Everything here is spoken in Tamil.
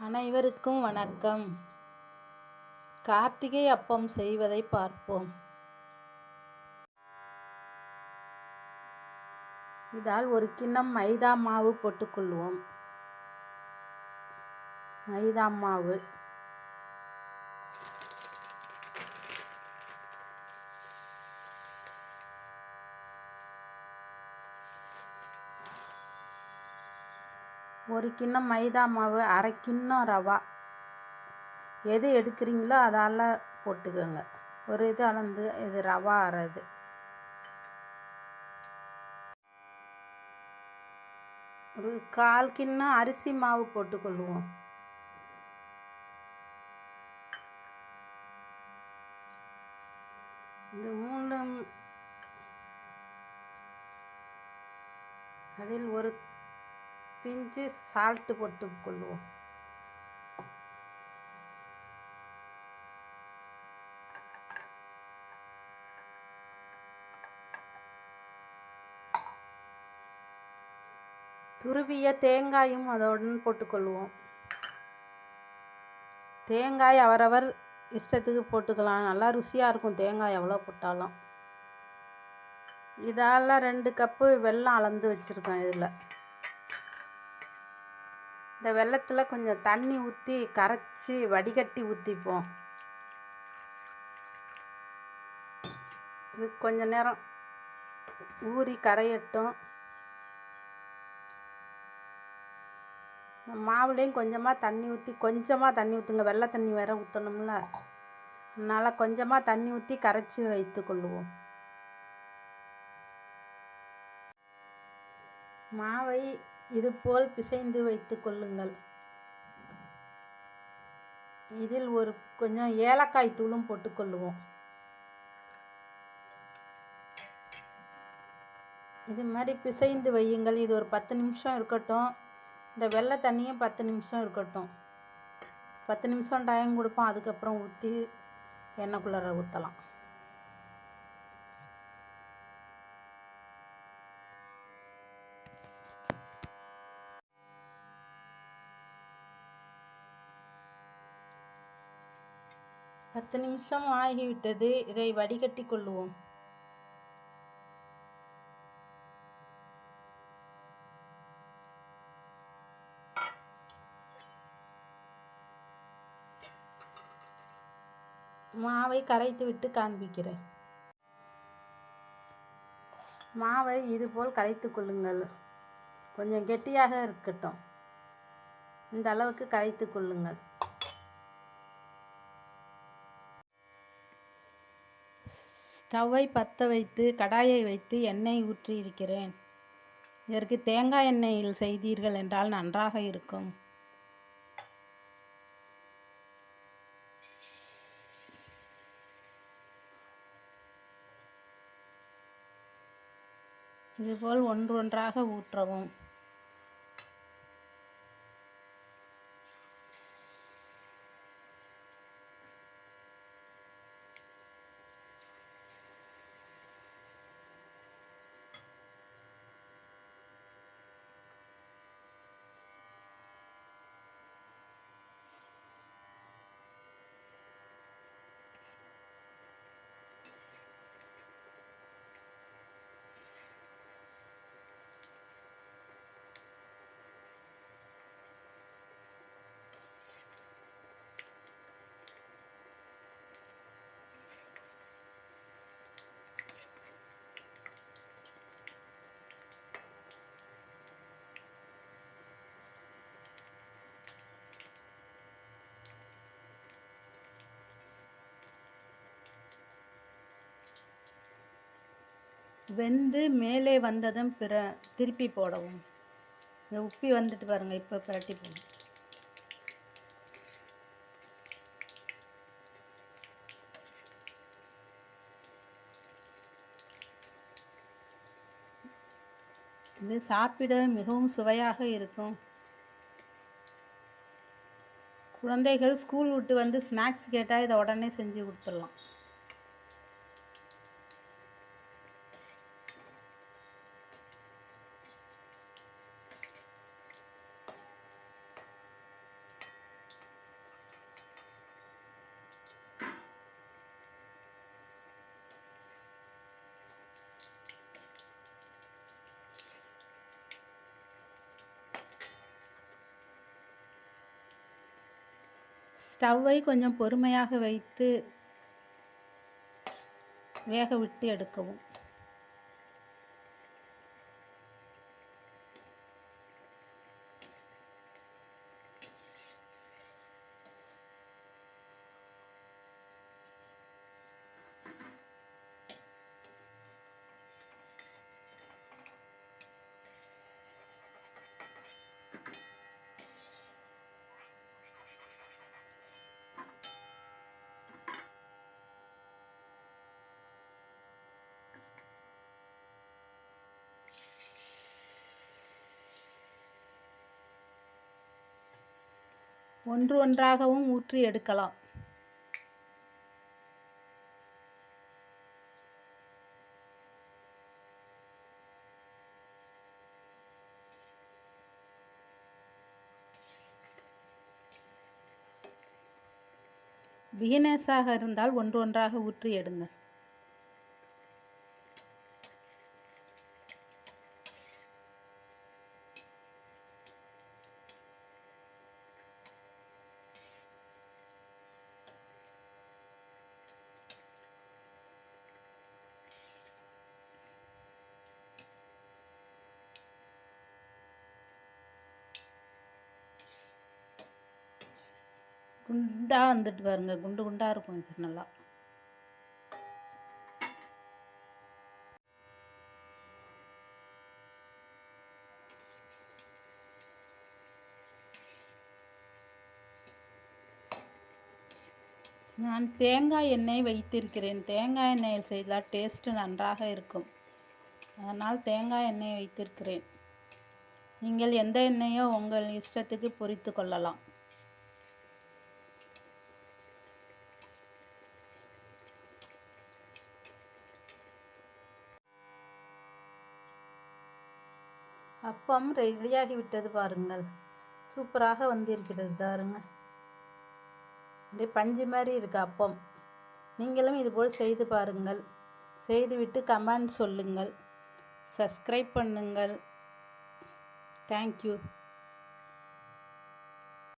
அனைவருக்கும் வணக்கம். கார்த்திகை அப்பம் செய்வதை பார்ப்போம். இதால் ஒரு கிண்ணம் மைதா மாவு போட்டுக்கொள்வோம். மைதா மாவு. ஒரு கிண்ணம் மைதா மாவு அரை கிண்ணம் ரவா. எது எடுக்கிறீங்களோ அதால் போட்டுக்கோங்க. ஒரு இது அளந்து இது ரவா அரை இது. ஒரு கால் கிண்ணம் அரிசி மாவு போட்டுக்கொள்வோம். இது மூணு அதில் ஒரு பிஞ்சு சால்ட்டு போட்டுக்கொள்வோம் துருவிய தேங்காயும் அதோடன் போட்டுக்கொள்வோம் தேங்காய் அவரவர் இஷ்டத்துக்கு போட்டுக்கலாம். நல்லா ருசியாக இருக்கும் தேங்காய் எவ்வளோ போட்டாலும். இதால் ரெண்டு கப்பு வெல்லம் அளந்து வச்சுருக்கேன் இதில். இந்த வெள்ளத்தில் கொஞ்சம் தண்ணி ஊற்றி கரைச்சி வடிகட்டி ஊற்றிப்போம் இது கொஞ்ச நேரம் ஊறி கரையட்டும். மாவுலேயும் கொஞ்சமாக தண்ணி ஊற்றி கொஞ்சமாக தண்ணி ஊற்றுங்க வெள்ளை தண்ணி வேற ஊற்றணும்ல அதனால் கொஞ்சமாக தண்ணி ஊற்றி கரைச்சி வைத்து கொள்ளுவோம். மாவை இதுபோல் பிசைந்து வைத்து கொள்ளுங்கள். இதில் ஒரு கொஞ்சம் ஏலக்காய் தூளும் போட்டுக்கொள்ளுவோம் இது மாதிரி பிசைந்து வையுங்கள். இது ஒரு பத்து நிமிஷம் இருக்கட்டும். இந்த வெள்ளை தண்ணியும் பத்து நிமிஷம் இருக்கட்டும். பத்து நிமிஷம் டைம் கொடுப்போம். அதுக்கப்புறம் ஊற்றி எண்ணெய்க்குள்ளார ஊற்றலாம் பத்து நிமிஷம் ஆகிவிட்டது. இதை வடிகட்டி கொள்ளுவோம். மாவை கரைத்து விட்டு காண்பிக்கிறேன். மாவை இதுபோல் கரைத்து கொள்ளுங்கள். கொஞ்சம் கெட்டியாக இருக்கட்டும். இந்த அளவுக்கு கரைத்து கொள்ளுங்கள். ஸ்டவ்வை பற்ற வைத்து கடாயை வைத்து எண்ணெய் ஊற்றி இருக்கிறேன் இதற்கு தேங்காய் எண்ணெயில் செய்தீர்கள் என்றால் நன்றாக இருக்கும். இதுபோல் ஒன்றொன்றாக ஊற்றவும். வெந்து மேலே வந்ததும் பிற திருப்பி போடவும். இந்த உப்பி வந்துட்டு பாருங்கள் இப்போ பிரட்டி போடும் இது சாப்பிட மிகவும் சுவையாக இருக்கும். குழந்தைகள் ஸ்கூல் விட்டு வந்து ஸ்நாக்ஸ் கேட்டால் இதை உடனே செஞ்சு கொடுத்துடலாம். ஸ்டவ்வை கொஞ்சம் பொறுமையாக வைத்து வேக விட்டு எடுக்கவும். ஒன்று ஒன்றாகவும் ஊற்றி எடுக்கலாம். பிகினர்ஸாக இருந்தால் ஒன்று ஒன்றாக ஊற்றி எடுங்கள் குண்டாக வந்துட்டு பாருங்க குண்டு குண்டாக இருக்கும் இது நல்லா. நான் தேங்காய் எண்ணெய் வைத்திருக்கிறேன். தேங்காய் எண்ணெயில் செய்தால் டேஸ்ட்டு நன்றாக இருக்கும். அதனால் தேங்காய் எண்ணெய் வைத்திருக்கிறேன். நீங்கள் எந்த எண்ணெயோ உங்கள் இஷ்டத்துக்கு பொறித்து கொள்ளலாம். அப்பம் ரெடியாகி விட்டது பாருங்கள். சூப்பராக வந்திருக்கிறது பாருங்க. அப்படியே பஞ்சு மாதிரி இருக்குது அப்பம். நீங்களும் இதுபோல் செய்து பாருங்கள். செய்துவிட்டு கமெண்ட் சொல்லுங்கள். சப்ஸ்கிரைப் பண்ணுங்கள். தேங்க்யூ.